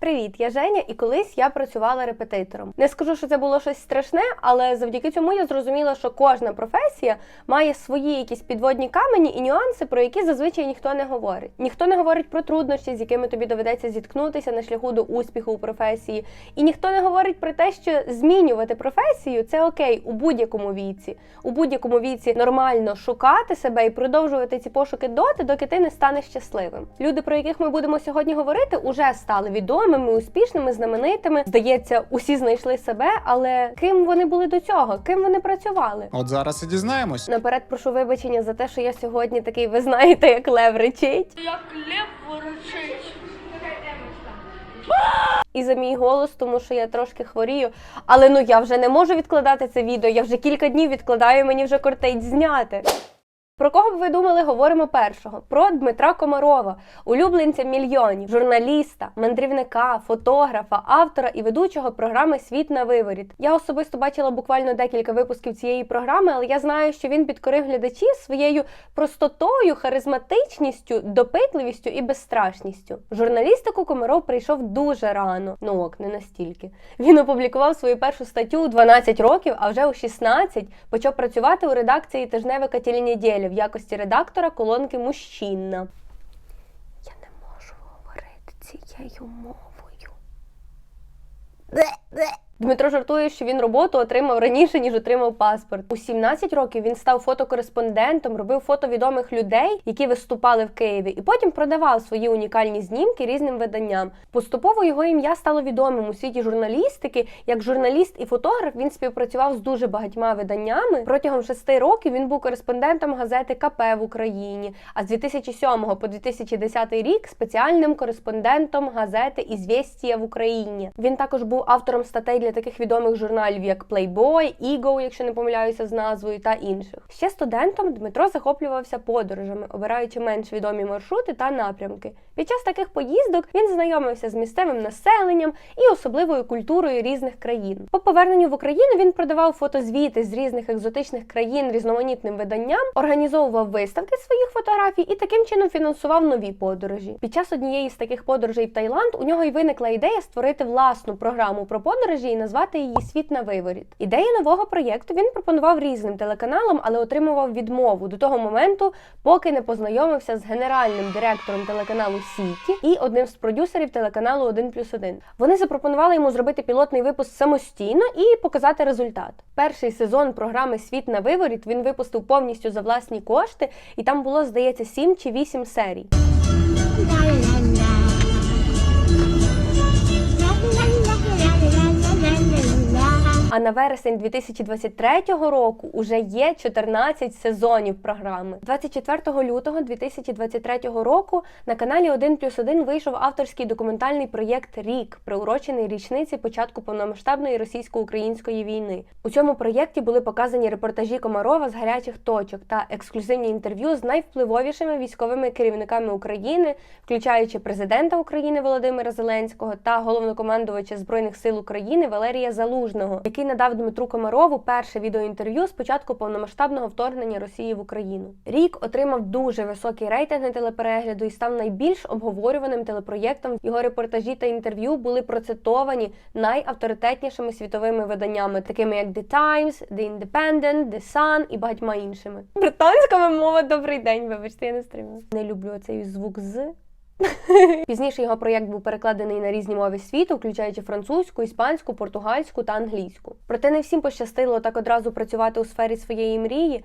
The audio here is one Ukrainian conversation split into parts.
Привіт, я Женя, і колись я працювала репетитором. Не скажу, що це було щось страшне, але завдяки цьому я зрозуміла, що кожна професія має свої якісь підводні камені і нюанси, про які зазвичай ніхто не говорить. Ніхто не говорить про труднощі, з якими тобі доведеться зіткнутися на шляху до успіху у професії. І ніхто не говорить про те, що змінювати професію це окей у будь-якому віці. У будь-якому віці нормально шукати себе і продовжувати ці пошуки доти, доки ти не станеш щасливим. Люди, про яких ми будемо сьогодні говорити, уже стали відомими, успішними, знаменитими. Здається, усі знайшли себе, але ким вони були до цього? Ким вони працювали? От зараз і дізнаємось. Наперед прошу вибачення за те, що я сьогодні такий, ви знаєте, як лев речить. Як лев ворочить. І за мій голос, тому що я трошки хворію. Але ну я вже не можу відкладати це відео. Я вже кілька днів відкладаю, мені вже кортить зняти. Про кого б ви думали, говоримо першого? Про Дмитра Комарова, улюбленця мільйонів, журналіста, мандрівника, фотографа, автора і ведучого програми Світ на виворіт. Я особисто бачила буквально декілька випусків цієї програми, але я знаю, що він підкорив глядачів своєю простотою, харизматичністю, допитливістю і безстрашністю. Журналістику Комаров прийшов дуже рано. Ну ок, не настільки. Він опублікував свою першу статтю у 12 років, а вже у 16 почав працювати у редакції тижневика «Тілі в якості редактора колонки мужчина. Я не можу говорити цією мовою. Дмитро жартує, що він роботу отримав раніше, ніж отримав паспорт. У 17 років він став фотокореспондентом, робив фото відомих людей, які виступали в Києві, і потім продавав свої унікальні знімки різним виданням. Поступово його ім'я стало відомим у світі журналістики. Як журналіст і фотограф він співпрацював з дуже багатьма виданнями. Протягом шести років він був кореспондентом газети КП в Україні. А з 2007 по 2010 рік спеціальним кореспондентом газети Ізвєстія в Україні. Він також був автором статей для таких відомих журналів, як Playboy, Ego, якщо не помиляюся з назвою, та інших. Ще студентом Дмитро захоплювався подорожами, обираючи менш відомі маршрути та напрямки. Під час таких поїздок він знайомився з місцевим населенням і особливою культурою різних країн. По поверненню в Україну він продавав фотозвіти з різних екзотичних країн різноманітним виданням, організовував виставки своїх фотографій і таким чином фінансував нові подорожі. Під час однієї з таких подорожей в Таїланд у нього й виникла ідея створити власну програму про подорожі назвати її Світ на виворіт. Ідею нового проєкту він пропонував різним телеканалам, але отримував відмову до того моменту, поки не познайомився з генеральним директором телеканалу Сіті і одним з продюсерів телеканалу 1 плюс 1. Вони запропонували йому зробити пілотний випуск самостійно і показати результат. Перший сезон програми Світ на виворіт він випустив повністю за власні кошти, і там було, здається, 7 чи 8 серій. А на вересень 2023 року уже є 14 сезонів програми. 24 лютого 2023 року на каналі 1 плюс 1 вийшов авторський документальний проєкт Рік, приурочений річниці початку повномасштабної російсько-української війни. У цьому проєкті були показані репортажі Комарова з гарячих точок та ексклюзивні інтерв'ю з найвпливовішими військовими керівниками України, включаючи президента України Володимира Зеленського та головнокомандувача збройних сил України Валерія Залужного, який надав Дмитру Комарову перше відеоінтерв'ю з початку повномасштабного вторгнення Росії в Україну. Рік отримав дуже високі рейтинги телеперегляду і став найбільш обговорюваним телепроєктом. Його репортажі та інтерв'ю були процитовані найавторитетнішими світовими виданнями, такими як The Times, The Independent, The Sun і багатьма іншими. Британська мова добрий день. Вибачте, я не стримую. Не люблю цей звук з. Пізніше його проєкт був перекладений на різні мови світу, включаючи французьку, іспанську, португальську та англійську. Проте не всім пощастило так одразу працювати у сфері своєї мрії.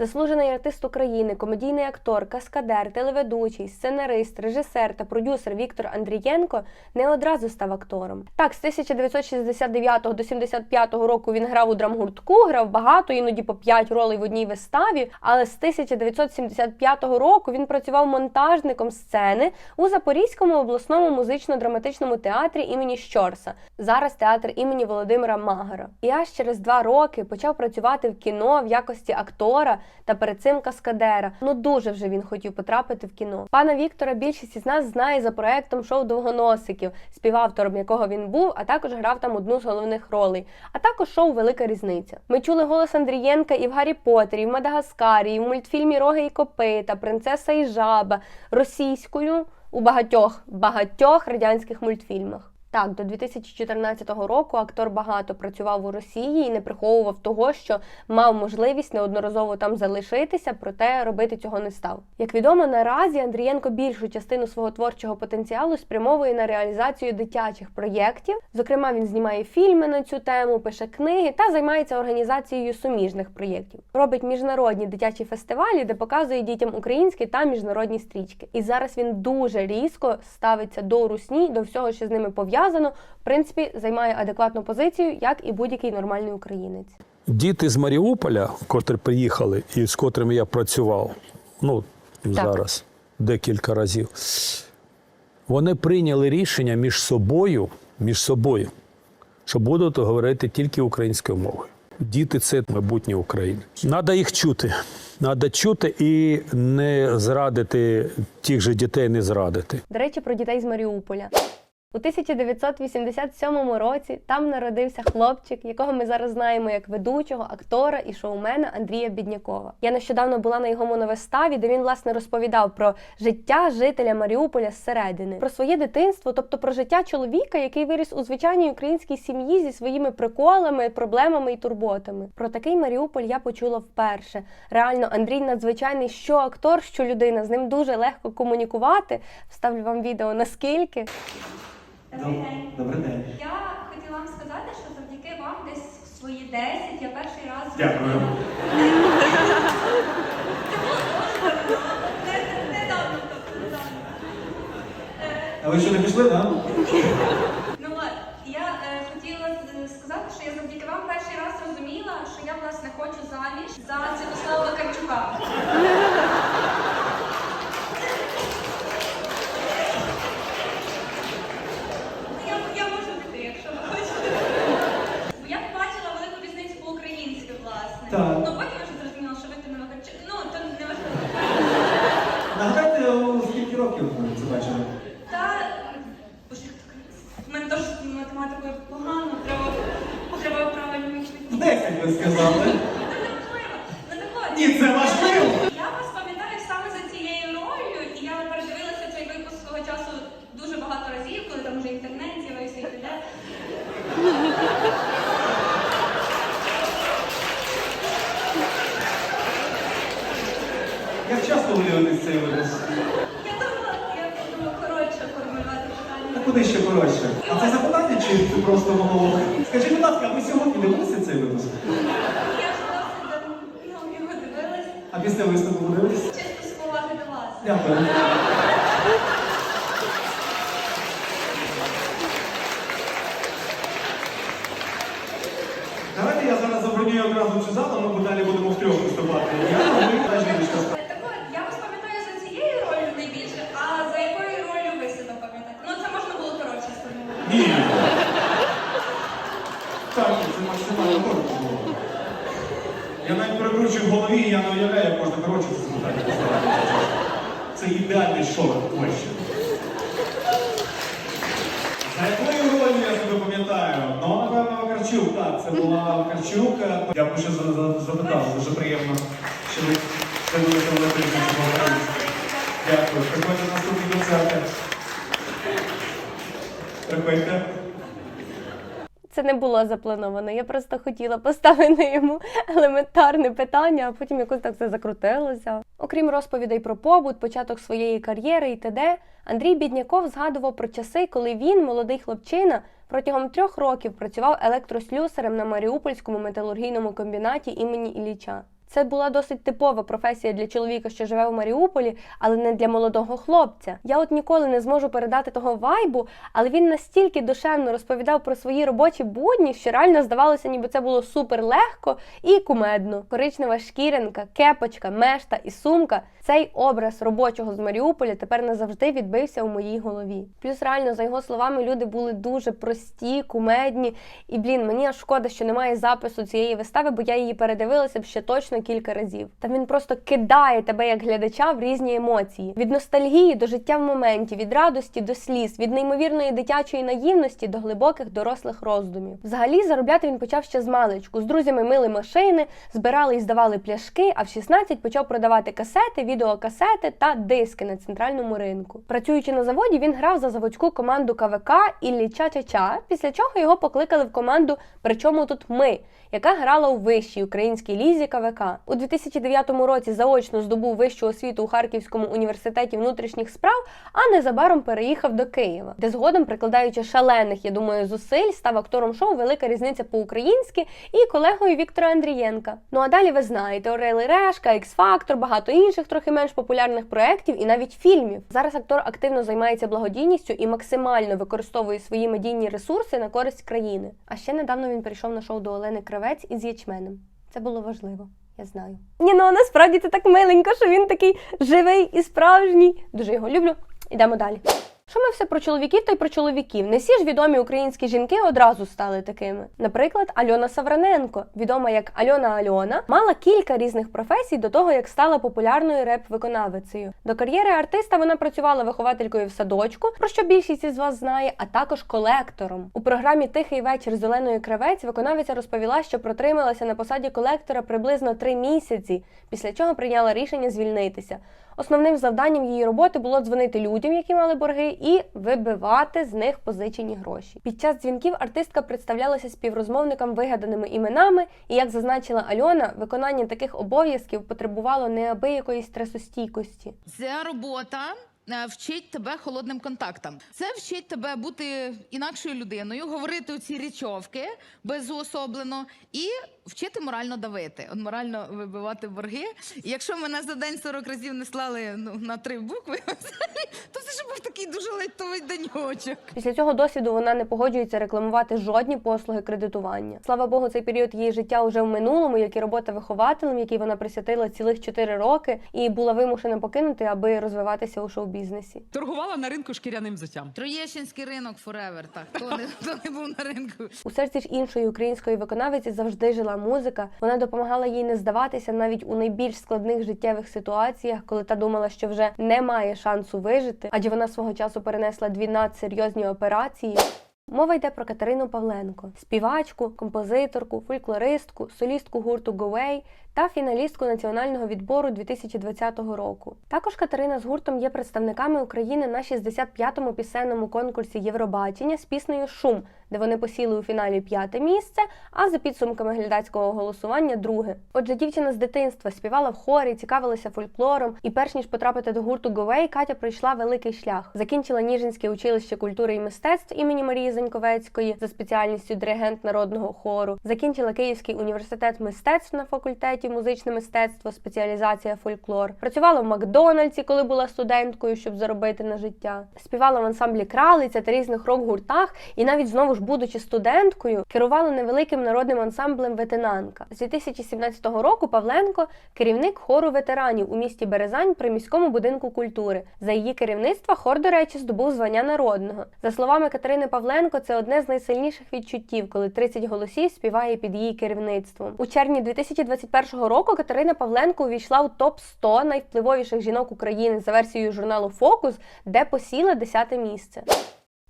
Заслужений артист України, комедійний актор, каскадер, телеведучий, сценарист, режисер та продюсер Віктор Андрієнко не одразу став актором. Так, з 1969 до 75 року він грав у драмгуртку, грав багато, іноді по 5 ролей в одній виставі. Але з 1975 року він працював монтажником сцени у Запорізькому обласному музично-драматичному театрі імені Щорса. Зараз театр імені Володимира Магара. І аж через два роки почав працювати в кіно в якості актора та перед цим каскадера. Ну дуже вже він хотів потрапити в кіно. Пана Віктора більшість із нас знає за проектом шоу Довгоносиків, співавтором якого він був, а також грав там одну з головних ролей. А також шоу Велика різниця. Ми чули голос Андрієнка і в Гаррі Поттері, і в Мадагаскарі, і в мультфільмі Роги і Копита, Принцеса і Жаба російською. у багатьох багатьох радянських мультфільмах. Так, до 2014 року актор багато працював у Росії і не приховував того, що мав можливість неодноразово там залишитися, проте робити цього не став. Як відомо, наразі Андрієнко більшу частину свого творчого потенціалу спрямовує на реалізацію дитячих проєктів. Зокрема, він знімає фільми на цю тему, пише книги та займається організацією суміжних проєктів. Робить міжнародні дитячі фестивалі, де показує дітям українські та міжнародні стрічки. І зараз він дуже різко ставиться до русні, до всього, що з ними пов'язано. В принципі, займає адекватну позицію, як і будь-який нормальний українець. Діти з Маріуполя, котрі приїхали і з котрими я працював, ну зараз декілька разів, вони прийняли рішення між собою, між собою, що будуть говорити тільки українською мовою. Діти це майбутнє України. Треба їх чути. Треба чути і не зрадити тих же дітей, не зрадити. До речі, про дітей з Маріуполя. У 1987 році там народився хлопчик, якого ми зараз знаємо як ведучого, актора і шоумена Андрія Біднякова. Я нещодавно була на його моновиставі, де він власне розповідав про життя жителя Маріуполя зсередини, про своє дитинство, тобто про життя чоловіка, який виріс у звичайній українській сім'ї зі своїми приколами, проблемами і турботами. Про такий Маріуполь я почула вперше. Реально, Андрій надзвичайний що актор, що людина. З ним дуже легко комунікувати. Вставлю вам відео наскільки. Добрий день. Добрий день. Я хотіла вам сказати, що завдяки вам десь в свої 10 я перший раз Дякую. Не- Недавно, А ви ще не пішли, так? Ну от, я е, хотіла е, сказати, що я завдяки вам перший раз зрозуміла, що я власне хочу заміж за Святослава Вакарчука. Ну, Я, я можу піти, якщо ви хочете. Бо я побачила велику різницю по-українськи, власне. Так. Ну потім я вже зрозуміла, що ви то не Вакарчук. Ну, то не важливо. Нагадайте, скільки років ви це бачили? Та боже, як так в мене теж з математикою погано, треба, треба правильно. В 10 ви сказали. Це неможливо. Ну так от. Ні, це важливо. Я вас пам'ятаю саме за цією ролью, і я передивилася цей випуск свого часу дуже багато разів, коли там вже інтернет з'явився і т.д. Як часто ви дивитесь? Я думала, я думала коротше формулювати А питання. куди ще коротше? А це запитання чи це просто монолог? Скажіть, будь ласка, а ви сьогодні дивилися цей випуск? Я ж власне ну, його дивилась А після виступу ви чисто з поваги до вас. Дякую. Давайте я зараз забронюю одразу цю залу, ми далі будемо втрьох виступати. Я, ви та жіночка. Так от, я вас пам'ятаю за цією ролью найбільше, а за якою ролью ви себе пам'ятаєте? Ну це можна було коротше сформулювати. Ні. Так, це максимально коротко було. Я в голові, я не уявляю, можна коротше поставити. Це ідеальний шок question. За якою ролью я себе пам'ятаю? Ну, напевно, Вакарчук. Так, це була Вакарчук. Дякую, що за- за- запитали. Дуже приємно, що ви це будете говорити. Дякую. Приходьте на наступні концерти. Приходьте. Це не було заплановано. Я просто хотіла поставити йому елементарне питання, а потім якось так все закрутилося. Окрім розповідей про побут, початок своєї кар'єри і т.д., Андрій Бідняков згадував про часи, коли він, молодий хлопчина, протягом трьох років працював електрослюсарем на Маріупольському металургійному комбінаті імені Ілліча. Це була досить типова професія для чоловіка, що живе в Маріуполі, але не для молодого хлопця. Я от ніколи не зможу передати того вайбу, але він настільки душевно розповідав про свої робочі будні, що реально здавалося, ніби це було супер легко і кумедно. Коричнева шкірянка, кепочка, мешта і сумка. Цей образ робочого з Маріуполя тепер назавжди відбився у моїй голові. Плюс реально, за його словами, люди були дуже прості, кумедні. І блін, мені аж шкода, що немає запису цієї вистави, бо я її передивилася б ще точно кілька разів. Та він просто кидає тебе як глядача в різні емоції: від ностальгії до життя в моменті, від радості до сліз, від неймовірної дитячої наївності до глибоких дорослих роздумів. Взагалі заробляти він почав ще з маличку. З друзями мили машини, збирали і здавали пляшки. А в 16 почав продавати касети, відеокасети та диски на центральному ринку. Працюючи на заводі, він грав за заводську команду КВК Іллі Ча-Ча-Ча, після чого його покликали в команду Причому тут ми, яка грала у вищій українській лізі КВК. У 2009 році заочно здобув вищу освіту у Харківському університеті внутрішніх справ, а незабаром переїхав до Києва, де згодом, прикладаючи шалених, я думаю, зусиль, став актором шоу Велика різниця по-українськи і колегою Віктора Андрієнка. Ну а далі ви знаєте Орел і Решка, Ікс Фактор, багато інших трохи менш популярних проєктів і навіть фільмів. Зараз актор активно займається благодійністю і максимально використовує свої медійні ресурси на користь країни. А ще недавно він прийшов на шоу до Олени Кравець із ячменем. Це було важливо. Я знаю. Ні, ну насправді це так миленько, що він такий живий і справжній. Дуже його люблю. Ідемо далі. Що ми все про чоловіків, то й про чоловіків. Не всі ж відомі українські жінки одразу стали такими. Наприклад, Альона Савраненко, відома як Альона Альона, мала кілька різних професій до того, як стала популярною реп-виконавицею. До кар'єри артиста вона працювала вихователькою в садочку, про що більшість із вас знає, а також колектором. У програмі Тихий вечір з Оленою Кравець виконавиця розповіла, що протрималася на посаді колектора приблизно три місяці, після чого прийняла рішення звільнитися. Основним завданням її роботи було дзвонити людям, які мали борги, і вибивати з них позичені гроші. Під час дзвінків артистка представлялася співрозмовникам вигаданими іменами, і як зазначила Альона, виконання таких обов'язків потребувало неабиякої стресостійкості. Ця робота е, вчить тебе холодним контактам. Це вчить тебе бути інакшою людиною, говорити у ці річовки безуособлено і вчити морально давити, от морально вибивати борги. І якщо мене за день 40 разів не слали ну, на три букви, то це ж був такий дуже лайтовий деньочок. Після цього досвіду вона не погоджується рекламувати жодні послуги кредитування. Слава Богу, цей період її життя вже в минулому, як і робота вихователем, якій вона присвятила цілих 4 роки, і була вимушена покинути, аби розвиватися у шоу-бізнесі. Торгувала на ринку шкіряним взуттям. Троєщинський ринок forever, так. Хто не, хто не був на ринку? У серці ж іншої української виконавиці завжди жила музика. Вона допомагала їй не здаватися навіть у найбільш складних життєвих ситуаціях, коли та думала, що вже немає шансу вижити, адже вона свого часу перенесла дві надсерйозні операції. Мова йде про Катерину Павленко, співачку, композиторку, фольклористку, солістку гурту Говей та фіналістку національного відбору 2020 року. Також Катерина з гуртом є представниками України на 65-му пісенному конкурсі Євробачення з піснею Шум, де вони посіли у фіналі п'яте місце, а за підсумками глядацького голосування друге. Отже, дівчина з дитинства співала в хорі, цікавилася фольклором, і перш ніж потрапити до гурту Говей, Катя пройшла великий шлях. Закінчила Ніжинське училище культури і мистецтв імені Марії Заньковецької за спеціальністю диригент народного хору. Закінчила Київський університет мистецтв на факультеті музичне мистецтво, спеціалізація фольклор. Працювала в Макдональдсі, коли була студенткою, щоб заробити на життя. Співала в ансамблі Кралиця та різних рок-гуртах, і навіть знову ж будучи студенткою, керувала невеликим народним ансамблем Ветенанка. З 2017 року Павленко керівник хору ветеранів у місті Березань при міському будинку культури. За її керівництва хор, до речі, здобув звання народного. За словами Катерини Павленко, це одне з найсильніших відчуттів, коли 30 голосів співає під її керівництвом. У червні 2021 року Катерина Павленко увійшла у топ 100 найвпливовіших жінок України за версією журналу Фокус, де посіла 10 місце.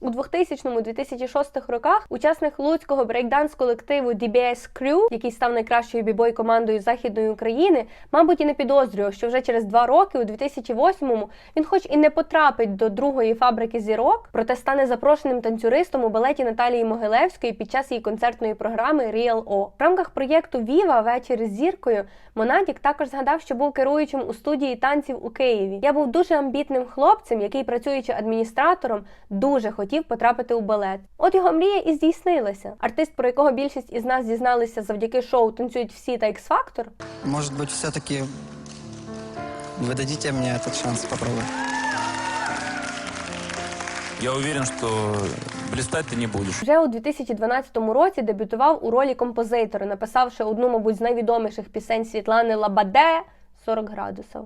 У 2000-2006 роках учасник луцького брейкданс колективу DBS Crew, який став найкращою бібой командою Західної України, мабуть, і не підозрював, що вже через два роки, у 2008-му, він, хоч і не потрапить до другої фабрики зірок, проте стане запрошеним танцюристом у балеті Наталії Могилевської під час її концертної програми Real O. В рамках проєкту Віва вечір з зіркою Монатік також згадав, що був керуючим у студії танців у Києві. Я був дуже амбітним хлопцем, який, працюючи адміністратором, дуже хотів потрапити у балет. От його мрія і здійснилася. Артист, про якого більшість із нас дізналися завдяки шоу Танцюють всі та X Factor, Может быть, все-таки вы дадите мне этот шанс попробовать? Я уверен, что блистать ты не будешь. вже у 2012 році дебютував у ролі композитора, написавши одну, мабуть, з найвідоміших пісень Світлани Лабаде 40 градусів.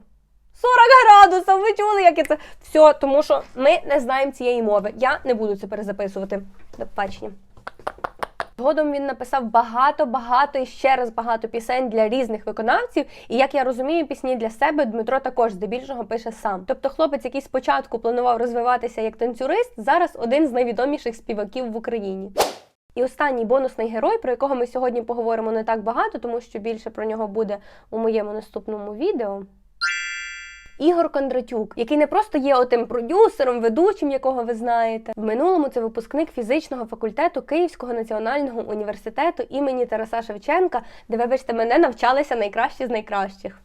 40 градусів! Ви чули, як я це? Все, тому що ми не знаємо цієї мови. Я не буду це перезаписувати. До побачення. Згодом він написав багато, багато і ще раз багато пісень для різних виконавців. І як я розумію, пісні для себе Дмитро також здебільшого пише сам. Тобто, хлопець, який спочатку планував розвиватися як танцюрист, зараз один з найвідоміших співаків в Україні. І останній бонусний герой, про якого ми сьогодні поговоримо не так багато, тому що більше про нього буде у моєму наступному відео. Ігор Кондратюк, який не просто є отим продюсером, ведучим, якого ви знаєте. В минулому це випускник фізичного факультету Київського національного університету імені Тараса Шевченка, де, вибачте, мене навчалися найкращі з найкращих.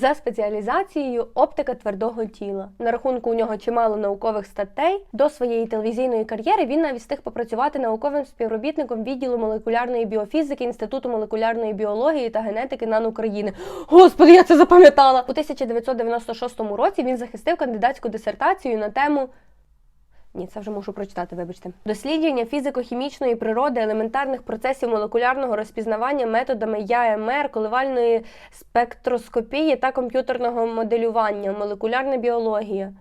За спеціалізацією оптика твердого тіла. На рахунку у нього чимало наукових статей. До своєї телевізійної кар'єри він навіть встиг попрацювати науковим співробітником відділу молекулярної біофізики Інституту молекулярної біології та генетики НАН України. Господи, я це запам'ятала! У 1996 році він захистив кандидатську дисертацію на тему. Ні, це вже можу прочитати, вибачте. Дослідження фізико-хімічної природи елементарних процесів молекулярного розпізнавання методами ЯМР, коливальної спектроскопії та комп'ютерного моделювання, молекулярна біологія.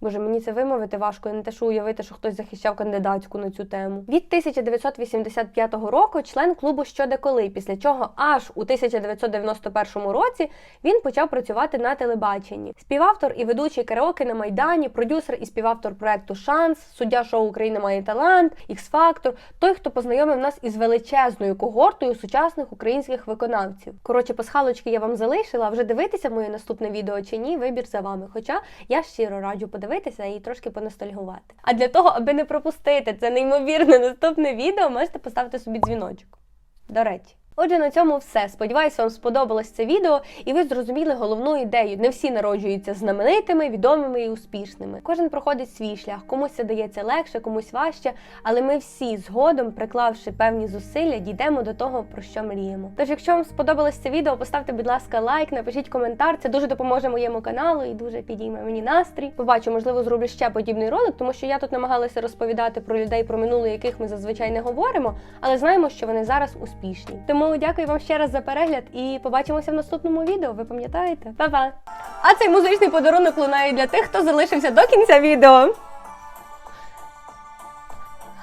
Боже, мені це вимовити важко, не те, що уявити, що хтось захищав кандидатську на цю тему. Від 1985 року член клубу «Що де коли», після чого аж у 1991 році він почав працювати на телебаченні. Співавтор і ведучий караоке на Майдані, продюсер і співавтор проекту Шанс, суддя шоу Україна має талант, Ікс-Фактор, той, хто познайомив нас із величезною когортою сучасних українських виконавців. Коротше, пасхалочки я вам залишила, вже дивитися моє наступне відео чи ні, вибір за вами. Хоча я щиро раджу подивитися і трошки поностальгувати. А для того, аби не пропустити це неймовірне наступне відео, можете поставити собі дзвіночок. До речі. Отже, на цьому все. Сподіваюсь, вам сподобалось це відео, і ви зрозуміли головну ідею. Не всі народжуються знаменитими, відомими і успішними. Кожен проходить свій шлях, комусь це дається легше, комусь важче, але ми всі згодом, приклавши певні зусилля, дійдемо до того, про що мріємо. Тож, якщо вам сподобалось це відео, поставте, будь ласка, лайк, напишіть коментар. Це дуже допоможе моєму каналу і дуже підійме мені настрій. Побачу, можливо, зроблю ще подібний ролик, тому що я тут намагалася розповідати про людей, про минуле, яких ми зазвичай не говоримо, але знаємо, що вони зараз успішні. Дякую вам ще раз за перегляд і побачимося в наступному відео. Ви пам'ятаєте? Па-па! А цей музичний подарунок лунає для тих, хто залишився до кінця відео.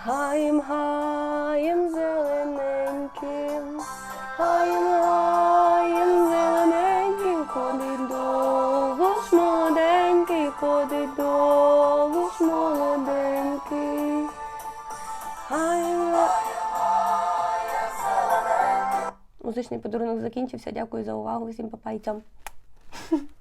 Гаєм, гаєм зелененьким, гаєм, гаєм Музичний подарунок закінчився. Дякую за увагу. Всім па-па і цьом.